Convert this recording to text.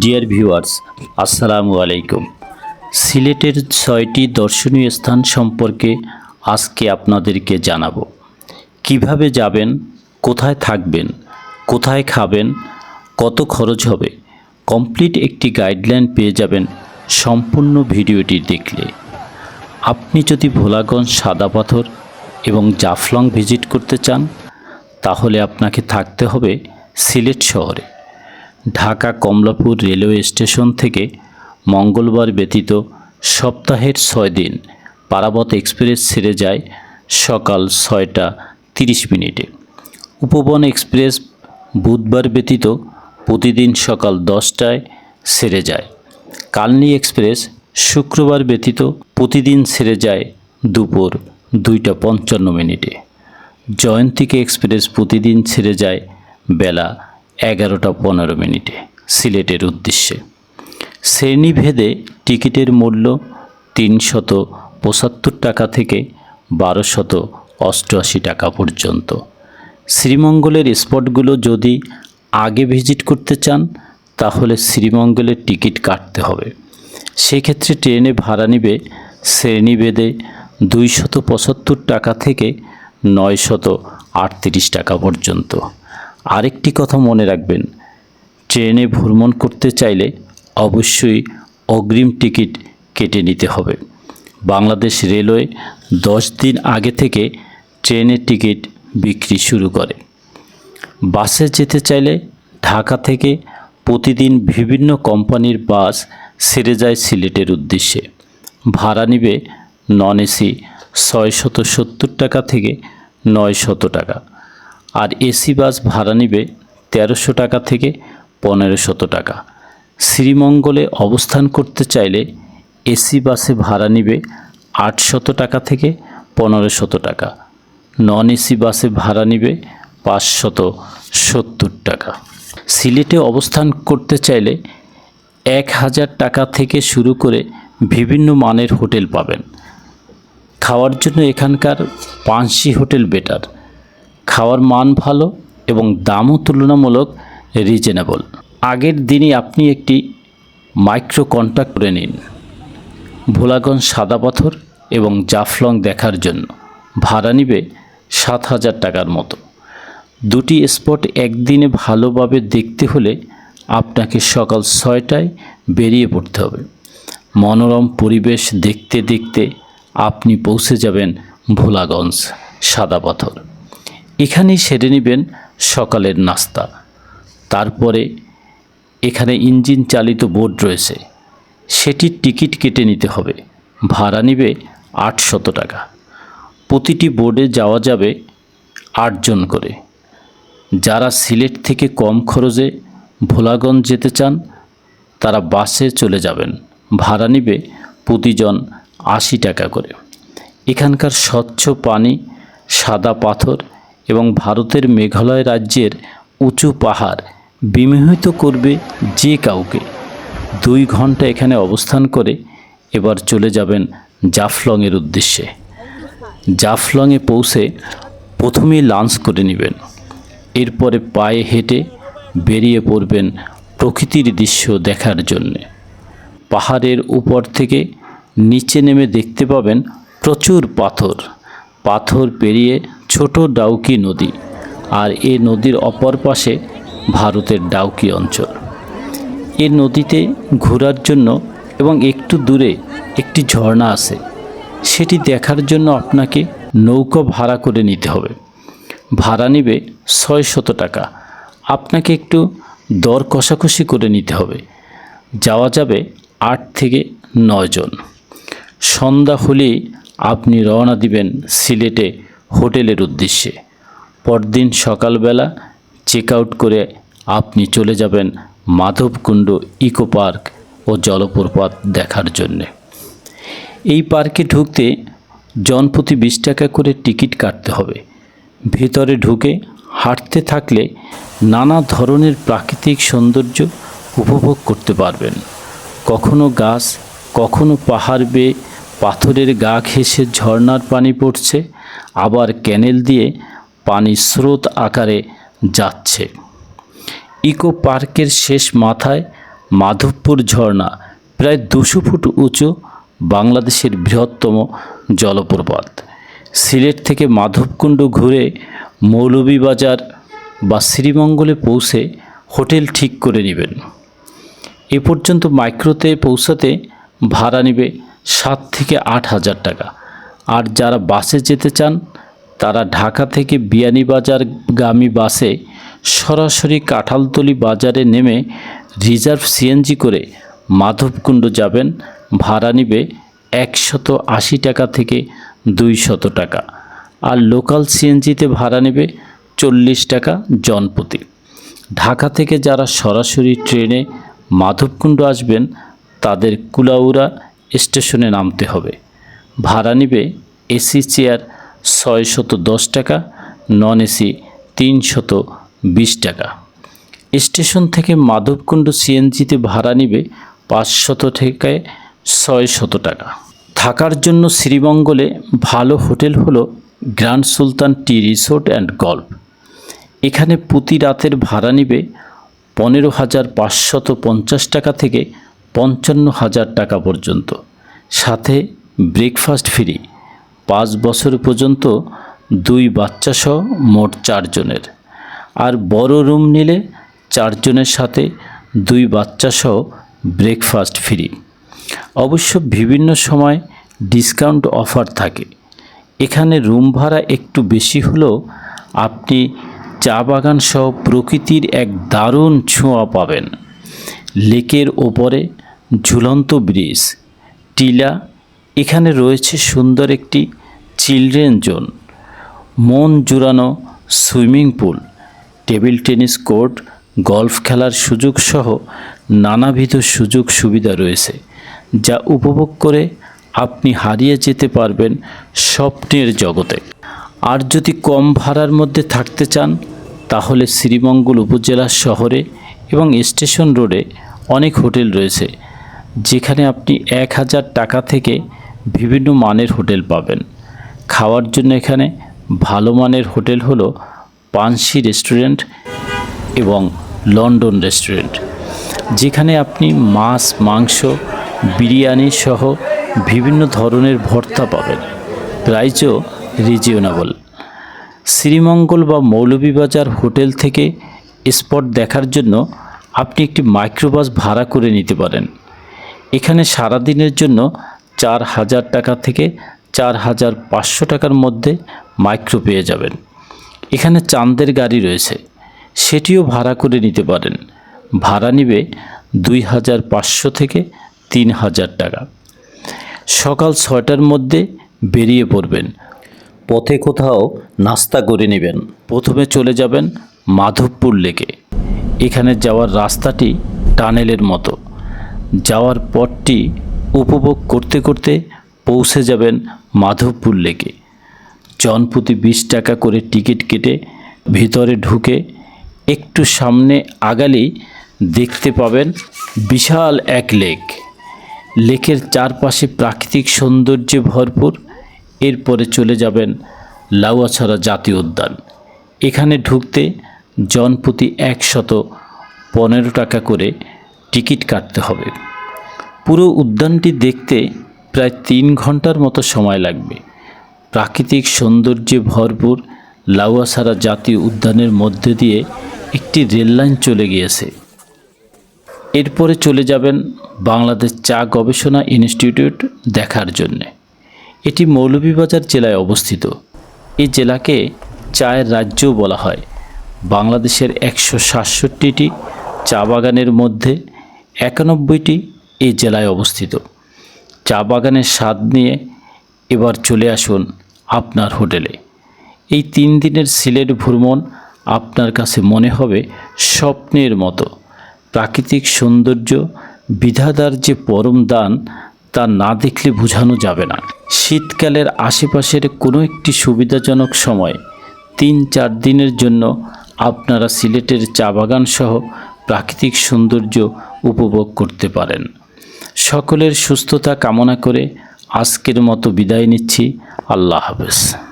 Dear viewers আসসালামু আলাইকুম। সিলেটের ছয়টি দর্শনীয় স্থান সম্পর্কে আজকে আপনাদেরকে জানাব। কীভাবে যাবেন, কোথায় থাকবেন, কোথায় খাবেন, কত খরচ হবে কমপ্লিট একটি গাইডলাইন পেয়ে যাবেন সম্পূর্ণ ভিডিওটি দেখলে। আপনি যদি ভোলাগঞ্জ সাদা পাথর এবং জাফলং ভিজিট করতে চান, তাহলে আপনাকে থাকতে হবে সিলেট শহরে। ঢাকা কমলাপুর রেলওয়ে স্টেশন থেকে মঙ্গলবার ব্যতীত সপ্তাহের ছয় দিন পারাবত এক্সপ্রেস ছেড়ে যায় সকাল ছয়টা তিরিশ মিনিটে। উপবন এক্সপ্রেস বুধবার ব্যতীত প্রতিদিন সকাল দশটায় ছেড়ে যায়। কালনি এক্সপ্রেস শুক্রবার ব্যতীত প্রতিদিন ছেড়ে যায় দুপুর দুইটা পঞ্চান্ন মিনিটে। জয়ন্তিকা এক্সপ্রেস প্রতিদিন ছেড়ে যায় বেলা এগারোটা পনেরো মিনিটে সিলেটের উদ্দেশ্যে। শ্রেণীভেদে টিকিটের মূল্য তিনশত পঁচাত্তর টাকা থেকে বারোশত অষ্টআশি টাকা পর্যন্ত। শ্রীমঙ্গলের স্পটগুলো যদি আগে ভিজিট করতে চান, তাহলে শ্রীমঙ্গলের টিকিট কাটতে হবে। সেক্ষেত্রে ট্রেনে ভাড়া নিবে শ্রেণীভেদে দুইশত পঁচাত্তর টাকা থেকে নয়শত আটত্রিশ টাকা পর্যন্ত। আরেকটি কথা মনে রাখবেন, ট্রেনে ভ্রমণ করতে চাইলে অবশ্যই অগ্রিম টিকিট কেটে নিতে হবে। বাংলাদেশ রেলওয়ে দশ দিন আগে থেকে ট্রেনের টিকিট বিক্রি শুরু করে। বাসে যেতে চাইলে ঢাকা থেকে প্রতিদিন বিভিন্ন কোম্পানির বাস সেরে যায় সিলেটের উদ্দেশ্যে। ভাড়া নিবে নন এসি ছয়শত সত্তর টাকা থেকে নয় শত টাকা। আর এসি বাস ভাড়া নিবে তেরোশো টাকা থেকে পনেরো শত টাকা। শ্রীমঙ্গলে অবস্থান করতে চাইলে এসি বাসে ভাড়া নিবে আটশত টাকা থেকে পনেরো শত টাকা। নন এসি বাসে ভাড়া নিবে পাঁচশত সত্তর টাকা। সিলেটে অবস্থান করতে চাইলে এক হাজার টাকা থেকে শুরু করে বিভিন্ন মানের হোটেল পাবেন। খাওয়ার জন্য এখানকার পাঁচশি হোটেল বেটার। খাওয়ার মান ভালো এবং দামও তুলনামূলক রিজনেবল আগের দিনই আপনি একটি মাইক্রো কন্ট্যাক্ট করে নিন। ভোলাগঞ্জ সাদা পাথর এবং জাফলং দেখার জন্য। ভাড়া নিবে সাত হাজার টাকার মতো। দুটি স্পট একদিনে ভালোভাবে দেখতে হলে আপনাকে সকাল ছয়টায় বেরিয়ে পড়তে হবে। মনোরম পরিবেশ দেখতে দেখতে আপনি পৌঁছে যাবেন ভোলাগঞ্জ সাদা পাথর। এখানেই সেরে নেবেন সকালের নাস্তা। তারপরে এখানে ইঞ্জিন চালিত বোট রয়েছে। সেটির টিকিট কেটে নিতে হবে। ভাড়া নিবে আটশত টাকা। প্রতিটি বোর্ডে যাওয়া যাবে আটজন করে। যারা সিলেট থেকে কম খরচে ভোলাগঞ্জ যেতে চান, তারা বাসে চলে যাবেন। ভাড়া নিবে প্রতিজন আশি টাকা করে। এখানকার স্বচ্ছ পানি, সাদা পাথর এবং ভারতের মেঘালয় রাজ্যের উঁচু পাহাড় বিমোহিত করবে যে কাউকে। দুই ঘণ্টা এখানে অবস্থান করে এবার চলে যাবেন জাফলংয়ের উদ্দেশ্যে। জাফলংয়ে পৌঁছে প্রথমেই লাঞ্চ করে নেবেন। এরপরে পায়ে হেঁটে বেরিয়ে পড়বেন প্রকৃতির দৃশ্য দেখার জন্যে। পাহাড়ের উপর থেকে নিচে নেমে দেখতে পাবেন প্রচুর পাথর। পাথর পেরিয়ে ছোট ডাউকি নদী আর এই নদীর অপর পাশে ভারতের ডাউকি অঞ্চল। এ নদীতে ঘোরার জন্য এবং একটু দূরে একটি ঝর্ণা আছে, সেটি দেখার জন্য আপনাকে নৌকা ভাড়া করে নিতে হবে। ভাড়া নিবে ছয় শত টাকা। আপনাকে একটু দর কষাকষি করে নিতে হবে। যাওয়া যাবে আট থেকে নয় জন। সন্ধ্যা হলেই আপনি রওনা দিবেন সিলেটে হোটেলের উদ্দেশ্যে। পরদিন সকালবেলা চেক আউট করে আপনি চলে যাবেন মাধবকুণ্ড ইকো পার্ক ও জলপ্রপাত দেখার জন্যে। এই পার্কে ঢুকতে জনপ্রতি বিশ টাকা করে টিকিট কাটতে হবে। ভেতরে ঢুকে হাঁটতে থাকলে নানা ধরনের প্রাকৃতিক সৌন্দর্য উপভোগ করতে পারবেন। কখনো গাছ, কখনো পাহাড় বেয়ে পাথরের গা ঘেঁষে ঝর্ণার পানি পড়ছে। আবার ক্যানেল দিয়ে পানি স্রোত আকারে যাচ্ছে। ইকো পার্কের শেষ মাথায় মাধবপুর ঝর্ণা, প্রায় দুশো ফুট উঁচু বাংলাদেশের বৃহত্তম জলপ্রপাত। সিলেট থেকে মাধবকুণ্ড ঘুরে মৌলভীবাজার বা শ্রীমঙ্গলে পৌঁছে হোটেল ঠিক করে নেবেন। এ পর্যন্ত মাইক্রোতে পৌঁছাতে ভাড়া নেবে সাত থেকে আট হাজার টাকা। আর যারা বাসে যেতে চান, তারা ঢাকা থেকে বিয়ানীবাজার গামী বাসে সরাসরি কাঁঠালতলি বাজারে নেমে রিজার্ভ সিএনজি করে মাধবকুণ্ড যাবেন। ভাড়া নেবে একশত আশি টাকা থেকে দুইশত টাকা। আর লোকাল সিএনজিতে ভাড়া নেবে চল্লিশ টাকা জনপ্রতি। ঢাকা থেকে যারা সরাসরি ট্রেনে মাধবকুণ্ড আসবেন, তাদের কুলাউড়া স্টেশনে নামতে হবে। ভাড়া নিবে এসি চেয়ার ছয়শত দশ টাকা, নন এসি তিনশত বিশ টাকা। স্টেশন থেকে মাধবকুণ্ড সিএনজিতে ভাড়া নিবে পাঁচশত থেকে ছয়শত টাকা। থাকার জন্য শ্রীমঙ্গলে ভালো হোটেল হলো grand Sultan tea resort and golf. এখানে প্রতি রাতের ভাড়া নিবে পনেরো হাজার পাঁচশত পঞ্চাশ টাকা থেকে পঞ্চান্ন হাজার টাকা পর্যন্ত। সাথে ব্রেকফাস্ট ফ্রি। পাঁচ বছর পর্যন্ত দুই বাচ্চা সহ মোট চারজনের আর বড় রুম নিলে চারজনের সাথে দুই বাচ্চা সহ ব্রেকফাস্ট ফ্রি। অবশ্য বিভিন্ন সময় ডিসকাউন্ট অফার থাকে। এখানে রুম ভাড়া একটু বেশি হলেও আপনি চা বাগান সহ প্রকৃতির এক দারুণ ছোঁয়া পাবেন। লেকের ওপরে ঝুলন্ত ব্রিজ, টিলা এখানে রয়েছে সুন্দর একটি চিলড্রেন জোন, মন জুড়ানো swimming pool, table tennis court, golf খেলার সুযোগ সহ নানাবিধ সুযোগ সুবিধা রয়েছে, যা উপভোগ করে আপনি হারিয়ে যেতে পারবেন স্বপ্নের জগতে। আর যদি কম ভাড়ার মধ্যে থাকতে চান, তাহলে শ্রীমঙ্গল উপজেলা শহরে এবং স্টেশন রোডে অনেক হোটেল রয়েছে, যেখানে আপনি এক হাজার টাকা থেকে বিভিন্ন মানের হোটেল পাবেন। খাওয়ার জন্য এখানে ভালো মানের হোটেল হলো পানসি রেস্টুরেন্ট এবং লন্ডন রেস্টুরেন্ট, যেখানে আপনি মাছ, মাংস, বিরিয়ানি সহ বিভিন্ন ধরনের ভর্তা পাবেন। প্রাইজও রিজিওনেবল শ্রীমঙ্গল বা মৌলভীবাজার হোটেল থেকে স্পট দেখার জন্য আপনি একটি মাইক্রোবাস ভাড়া করে নিতে পারেন। এখানে সারাদিনের জন্য চার হাজার টাকা থেকে চার হাজার পাঁচশো টাকার মধ্যে মাইক্রো পেয়ে যাবেন। এখানে চাঁদের গাড়ি রয়েছে। সেটিও ভাড়া করে নিতে পারেন। ভাড়া নিবে দুই হাজার পাঁচশো থেকে তিন হাজার টাকা। সকাল ছয়টার মধ্যে বেরিয়ে পড়বেন। পথে কোথাও নাস্তা করে নেবেন। প্রথমে চলে যাবেন মাধবপুর লেকে। এখানে যাওয়ার রাস্তাটি টানেলের মতো। যাওয়ার পথটি উপভোগ করতে করতে পৌঁছে যাবেন মাধবপুর লেকে। জনপ্রতি বিশ টাকা করে টিকিট কেটে ভিতরে ঢুকে একটু সামনে আগালেই দেখতে পাবেন বিশাল এক লেক। লেকের চারপাশে প্রাকৃতিক সৌন্দর্যে ভরপুর। এরপরে চলে যাবেন লাউয়াছড়া জাতীয় উদ্যান। এখানে ঢুকতে জনপ্রতি একশত পনেরো টাকা করে টিকিট কাটতে হবে। পুরো উদ্যানটি দেখতে প্রায় তিন ঘণ্টার মতো সময় লাগবে। প্রাকৃতিক সৌন্দর্যে ভরপুর লাউয়াছড়া জাতীয় উদ্যানের মধ্যে দিয়ে একটি রেললাইন চলে গিয়েছে। এরপরে চলে যাবেন বাংলাদেশ চা গবেষণা ইনস্টিটিউট দেখার জন্যে। এটি মৌলভীবাজার জেলায় অবস্থিত। এই জেলাকে চায়ের রাজ্যও বলা হয়। বাংলাদেশের একশো সাতষট্টিটি চা বাগানের মধ্যে একানব্বইটি এই জেলায় অবস্থিত। চা বাগানের স্বাদ নিয়ে এবার চলে আসুন আপনার হোটেলে। এই তিন দিনের সিলেট ভ্রমণ আপনার কাছে মনে হবে স্বপ্নের মতো। প্রাকৃতিক সৌন্দর্য, বিধাতার যে পরম দান, তা না দেখলে বোঝানো যাবে না। শীতকালের আশেপাশের কোনো একটি সুবিধাজনক সময় তিন চার দিনের জন্য আপনারা সিলেটের চা বাগান সহ প্রাকৃতিক সৌন্দর্য উপভোগ করতে পারেন। সকলের সুস্থতা কামনা করে আজকের মতো বিদায় নিচ্ছি। আল্লাহ হাফেজ।